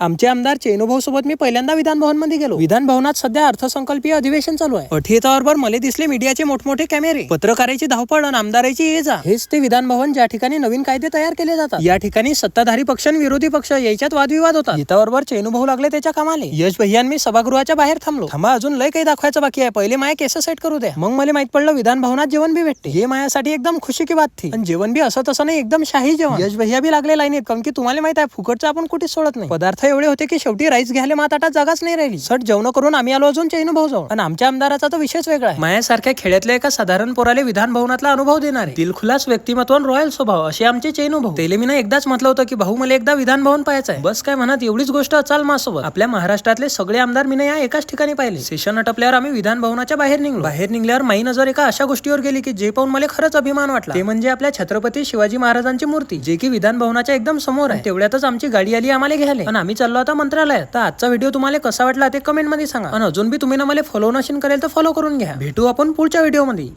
आमचे आमदार चेनुभाऊ सोबत मी पहिल्यांदा विधान गेलो. विधान भवनात सध्या अर्थसंकल्पीय अधिवेशन चालू आहे. अठीतावर मला दिसले मीडियाचे मोठमोठे कॅमेरे. पत्रकाराची धावपळ आणि आमदाराची ये जा. हेच ते विधान भवन ज्या ठिकाणी नवीन कायदे तयार केले जातात. या ठिकाणी सत्ताधारी पक्ष आणि विरोधी पक्ष याच्यात वादविवाद होता गीताबरोबर चेनुभाऊ लागले त्याच्या कामाले. यश भैयान मी सभागृहाच्या बाहेर थांबलो. थांबा अजून लय काही दाखवायचं बाकी आहे. पहिले माया केस सेट करू द्या. मग मला माहीत पडलं विधान भवनात जेवण बी भेटते. हे मायासाठी एकदम खुशी की बात थी. आणि जेवण बी असं तसं नाही एकदम शाही जेवण. यश भैया बी लागले लाईनीत. कारण की तुम्हाला माहीत आहे फुकटचं आपण कुठेच सोडत नाही. पदार्थ एवढे होते की शेवटी राईस घ्यायला मात आता जागाच नाही राहिली. सट जेवण करून आम्ही आलो अजून चैनू भाऊ जाऊन पण आमच्या आमदाराचा तर विषयच वेगळा आहे. मायासारख्या खेड्यातल्या एका साधारण पोराले विधान भवनातला अनुभव देणारे. दिलखुलास व्यक्तिमत्व आणि रॉयल स्वभाव असे आमचे चैनू भाऊ. तेले मी ना एकदाच म्हटलं होतं की भाऊ मला एकदा विधान भवन पाहायचं आहे. बस काय म्हणत एवढीच गोष्ट अचाल मासोबत. आपल्या महाराष्ट्रातले सगळे आमदार मी या एकाच ठिकाणी पाहिले. सेशन आटपल्यावर आम्ही विधान भवनाच्या बाहेर निघलो. बाहेर निघल्यावर माई नजर एका अशा गोष्टीवर गेली की जे पाहून मला खरंच अभिमान वाटला. ते म्हणजे आपल्या छत्रपती शिवाजी महाराजांची मूर्ती जे की विधान भवनाच्या एकदम समोर आहे. तेवढ्यातच आमची गाडी आली आम्हाला घ्यायला. आणि आम्ही चाललो आता मंत्रालयात. तर आजचा व्हिडिओ तुम्हाला कसा वाटला ते कमेंटमध्ये सांगा. आणि अजून बी तुम्ही ना मला फॉलो नशीन करेल तर फॉलो करून घ्या. भेटू आपण पुढच्या व्हिडिओमध्ये.